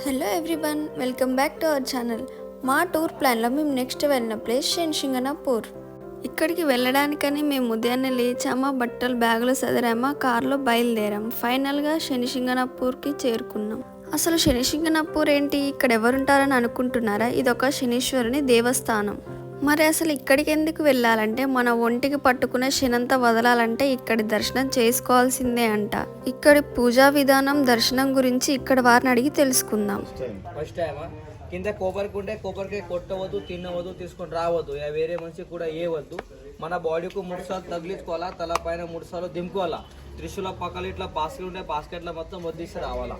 Hello everyone welcome back to our channel మా tour ప్లాన్లో మేము నెక్స్ట్ వెళ్ళిన ప్లేస్ షెన్షింగనాపూర్ ఇక్కడికి వెళ్ళడానికని మేము ఉదయాన్నే లేచామా బట్టలు బ్యాగులు సదిరామా కార్లో బయలుదేరాం. ఫైనల్గా శనిశింగనాపూర్కి చేరుకున్నాం. అసలు శనిశింగనాపూర్ ఏంటి ఇక్కడ ఎవరుంటారని అనుకుంటున్నారా? ఇదొక శనీశ్వరుని దేవస్థానం. మరి అసలు ఇక్కడికి ఎందుకు వెళ్ళాలంటే మన ఒంటికి పట్టుకునే శనంత వదలాలంటే ఇక్కడి దర్శనం చేసుకోవాల్సిందే అంట. ఇక్కడి పూజా విధానం దర్శనం గురించి ఇక్కడ వారిని అడిగి తెలుసుకుందాం. ఫస్ట్ టైమా కింద కొబ్బరికి ఉంటే కొబ్బరికాయ కొట్టవద్దు తినవద్దు తీసుకొని రావద్దు. వేరే మనిషి కూడా ఏవద్దు మన బాడీకు మూడు సార్లు తగిలించుకోవాలా? తల పైన మూడు సార్లు దింపుకోవాలా? త్రిశూల పక్కల ఇట్లా బాస్కెట్ ఉంటే బాస్కెట్లో మొత్తం వదిలేసి రావాలా?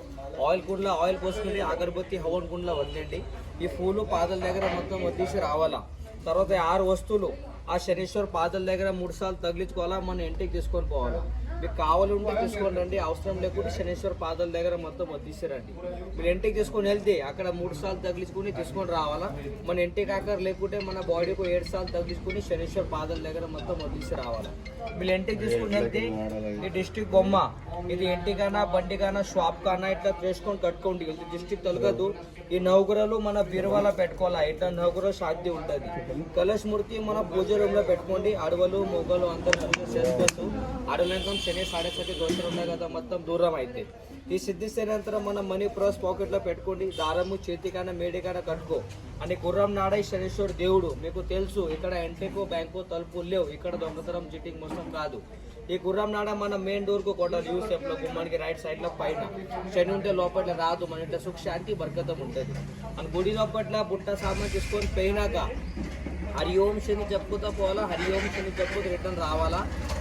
ఆయిల్ కుండలో ఆయిల్ పోసుకుని అగరబత్తి హవన్ కుండలో వదిలేండి ఈ పూలు పాదల దగ్గర మొత్తం వదిలేసి రావాలా? తర్వాత ఆరు వస్తువులు ఆ శనీశ్వర్ పాదల దగ్గర మూడు సార్లు తగిలించుకోవాలా? మన ఇంటికి తీసుకొని పోవాలా? మీకు కావాలి ఉంటే తీసుకొని రండి. అవసరం లేకుంటే శనేశ్వర పాదల దగ్గర మొత్తం వదిలేసారండి మీరు ఇంటికి తీసుకొని వెళ్తే అక్కడ మూడు సార్లు తగిలించుకుని తీసుకొని రావాలా? మన ఇంటికి ఆఖరు లేకుంటే మన బాడీకి ఏడు సార్లు తగిలించుకుని శనీశ్వర పాదల దగ్గర మొత్తం వదిలేసి రావాలా? మీరు ఇంటికి తీసుకొని వెళ్తే ఈ డిస్ట్రిక్ట్ బొమ్మ ఇది ఇంటికైనా బండికైనా షాప్ కన్నా ఇట్లా చేసుకొని కట్టుకోండి. ఇది డిస్ట్రిక్ట్ తొలగదు ఈ నౌకరలు మన బీరువాల పెట్టుకోవాలా? ఇట్లా నౌకర శాంతి ఉంటుంది? కలశ మూర్తి మన పూజ రూమ్లో పెట్టుకోండి. అడవులు మొగలు అందరూ చేసుకోవచ్చు అడవులంతా శని సాడే సతి దోషలు ఉన్నాయి కదా మొత్తం దూరం అయితే. ఈ సిద్ధిస్తేనంతరం మన మనీ ప్రాస్ పాకెట్లో పెట్టుకోండి. దారము చేతికైనా మేడికైనా కట్టుకో. అని గుర్రం నాడ శనేశ్వరుడు దేవుడు. మీకు తెలుసు ఇక్కడ ఎంటెకు బ్యాంకు తలుపులు లేవు. ఇక్కడ దొంగతనం చిట్టింగ్ మొత్తం కాదు. ఈ గుర్రం నాడ మన మెయిన్ డోర్కు కొట్టాలి. యూస్లో గుమ్మానికి రైట్ సైడ్లో పైన. శని ఉంటే లోపల రాదు మన ఇంట్లో సుఖ శాంతి బర్కతం ఉంటుంది. మన గుడి లోపల బుట్ట సామాన్ తీసుకొని పోయినాక హరి ఓం శని చెప్పుతా పోవాలా? హరి ఓం శని చెప్పుతూ రిటర్న్ రావాలా?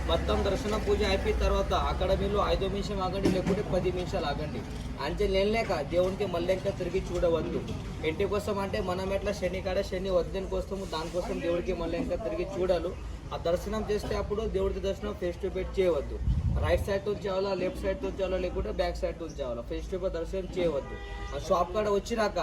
మొత్తం దర్శన పూజ అయిపోయిన తర్వాత అక్కడ మీరు ఐదు నిమిషం ఆగండి లేకుంటే పది నిమిషాలు ఆగండి. అంతే లేక దేవునికి మళ్ళీ ఇంకా తిరిగి చూడవద్దు. ఇంటి కోసం అంటే మనం ఎట్లా? శని కాడ శని వద్దని కోసము దానికోసం దేవుడికి మళ్ళీ ఇంకా తిరిగి చూడాలి. ఆ దర్శనం చేస్తే అప్పుడు దేవుడి దర్శనం ఫేస్ టు ఫేస్ చేయవద్దు. రైట్ సైడ్ చేయాలా లెఫ్ట్ సైడ్ నుంచి చేయాలా లేకుంటే బ్యాక్ సైడ్ నుంచి చేయాలా ఫేస్ టు ఫేస్ దర్శనం చేయవద్దు. ఆ షాప్ కాడ వచ్చినాక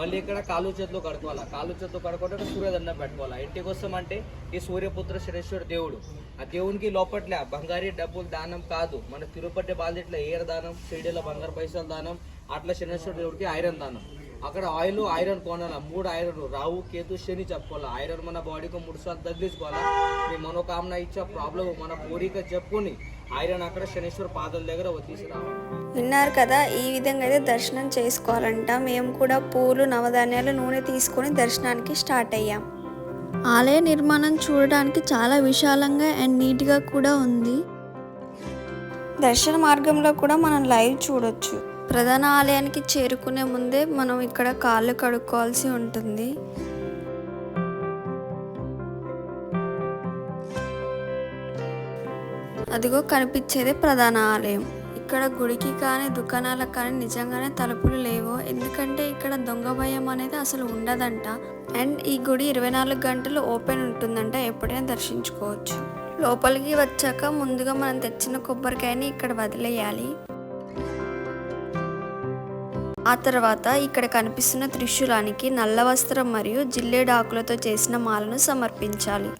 మళ్ళీ ఇక్కడ కాలు చేతులు కడుకోవాలా కాలు చేతులు కడుకుంటే సూర్యదండం పెట్టుకోవాలా. ఇంటికి వస్తాం అంటే ఈ సూర్యపుత్ర శ్రేష్ఠుడు దేవుడు. ఆ దేవునికి లోపట్ల బంగారీ డబ్బులు దానం కాదు. మన తిరుపతి బాధ్యతలో ఏర దానం షిరిడీలో బంగారు పైసలు దానం అట్లా శనేశ్వర దేవుడికి ఐరన్ దానం. అక్కడ ఆయిల్ ఐరన్ కొనాల? మూడు ఐరన్. రావు కేతు శని చెప్పుకోవాలా? ఐరన్ మన బాడీకి మూడు సార్లు తగ్గించుకోవాలా మీ మనోకామన ఇచ్చే ప్రాబ్లం మన కోరిక చెప్పుకొని ఐరన్ అక్కడ శనేశ్వర పాదాల దగ్గర వచ్చేసి రావాలి విన్నారు కదా ఈ విధంగా అయితే దర్శనం చేసుకోవాలంట. మేము కూడా పూలు నవధాన్యాలు నూనె తీసుకొని దర్శనానికి స్టార్ట్ అయ్యాం. ఆలయ నిర్మాణం చూడడానికి చాలా విశాలంగా అండ్ నీట్గా కూడా ఉంది. దర్శన మార్గంలో కూడా మనం లైవ్ చూడొచ్చు. ప్రధాన ఆలయానికి చేరుకునే ముందే మనం ఇక్కడ కాళ్ళు కడుక్కోవాల్సి ఉంటుంది. అదిగో కనిపించేదే ప్రధాన ఆలయం. ఇక్కడ గుడికి కానీ దుకాణాలకు కానీ నిజంగానే తలుపులు లేవు. ఎందుకంటే ఇక్కడ దొంగ భయం అనేది అసలు ఉండదంట. అండ్ ఈ గుడి ఇరవై నాలుగు గంటలు ఓపెన్ ఉంటుందంట. ఎప్పుడైనా దర్శించుకోవచ్చు. లోపలికి వచ్చాక ముందుగా మనం తెచ్చిన కొబ్బరికాయని ఇక్కడ వదిలేయాలి. ఆ తర్వాత ఇక్కడ కనిపిస్తున్న త్రిశూలానికి నల్ల వస్త్రం మరియు జిల్లేడు ఆకులతో చేసిన మాలను సమర్పించాలి.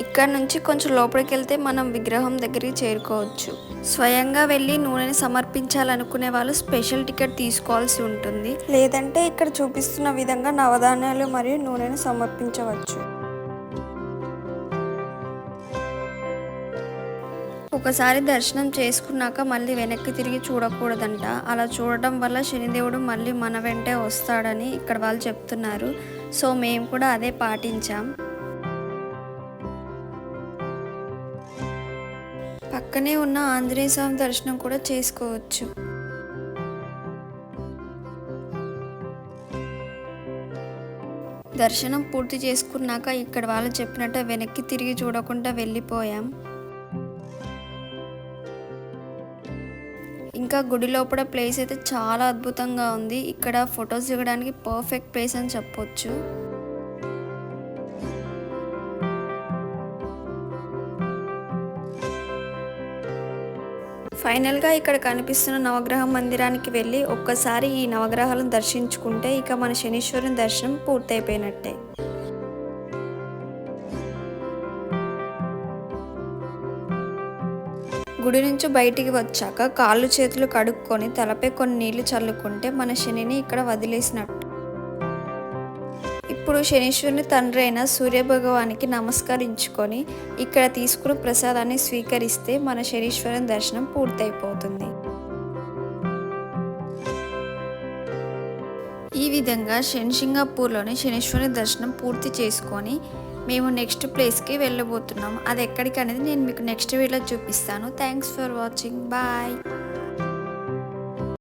ఇక్కడ నుంచి కొంచెం లోపలికి వెళ్తే మనం విగ్రహం దగ్గరికి చేరుకోవచ్చు. స్వయంగా వెళ్ళి నూనెని సమర్పించాలనుకునే వాళ్ళు స్పెషల్ టికెట్ తీసుకోవాల్సి ఉంటుంది. లేదంటే ఇక్కడ చూపిస్తున్న విధంగా నవధాన్యాలు మరియు నూనెను సమర్పించవచ్చు. ఒకసారి దర్శనం చేసుకున్నాక మళ్ళీ వెనక్కి తిరిగి చూడకూడదంట. అలా చూడటం వల్ల శనిదేవుడు మళ్ళీ మన వెంటే వస్తాడని ఇక్కడ వాళ్ళు చెప్తున్నారు. సో మేము కూడా అదే పాటించాం. పక్కనే ఉన్న ఆంజనేయ స్వామి దర్శనం కూడా చేసుకోవచ్చు. దర్శనం పూర్తి చేసుకున్నాక ఇక్కడ వాళ్ళు చెప్పినట్టు వెనక్కి తిరిగి చూడకుండా వెళ్ళిపోయాం. ఇంకా గుడి లోపల ప్లేస్ అయితే చాలా అద్భుతంగా ఉంది. ఇక్కడ ఫొటోస్ దిగడానికి పర్ఫెక్ట్ ప్లేస్ అని చెప్పొచ్చు. ఫైనల్గా ఇక్కడ కనిపిస్తున్న నవగ్రహ మందిరానికి వెళ్ళి ఒక్కసారి ఈ నవగ్రహాలను దర్శించుకుంటే ఇక మన శనీశ్వరుని దర్శనం పూర్తయిపోయినట్టే. గుడి నుంచి బయటికి వచ్చాక కాళ్ళు చేతులు కడుక్కొని తలపై కొన్ని నీళ్ళు చల్లుకుంటే మన శనిని ఇక్కడ వదిలేసినట్టు. ఇప్పుడు శనీశ్వరుని తండ్రి అయిన సూర్యభగవానికి నమస్కరించుకొని ఇక్కడ తీసుకున్న ప్రసాదాన్ని స్వీకరిస్తే మన శనీశ్వరుని దర్శనం పూర్తయిపోతుంది. ఈ విధంగా శనిసింగాపూర్లోని శనీశ్వరుని దర్శనం పూర్తి చేసుకొని మేము నెక్స్ట్ ప్లేస్కి వెళ్ళబోతున్నాము అది ఎక్కడికి అనేది నేను మీకు నెక్స్ట్ వీడియోలో చూపిస్తాను. Thanks for watching bye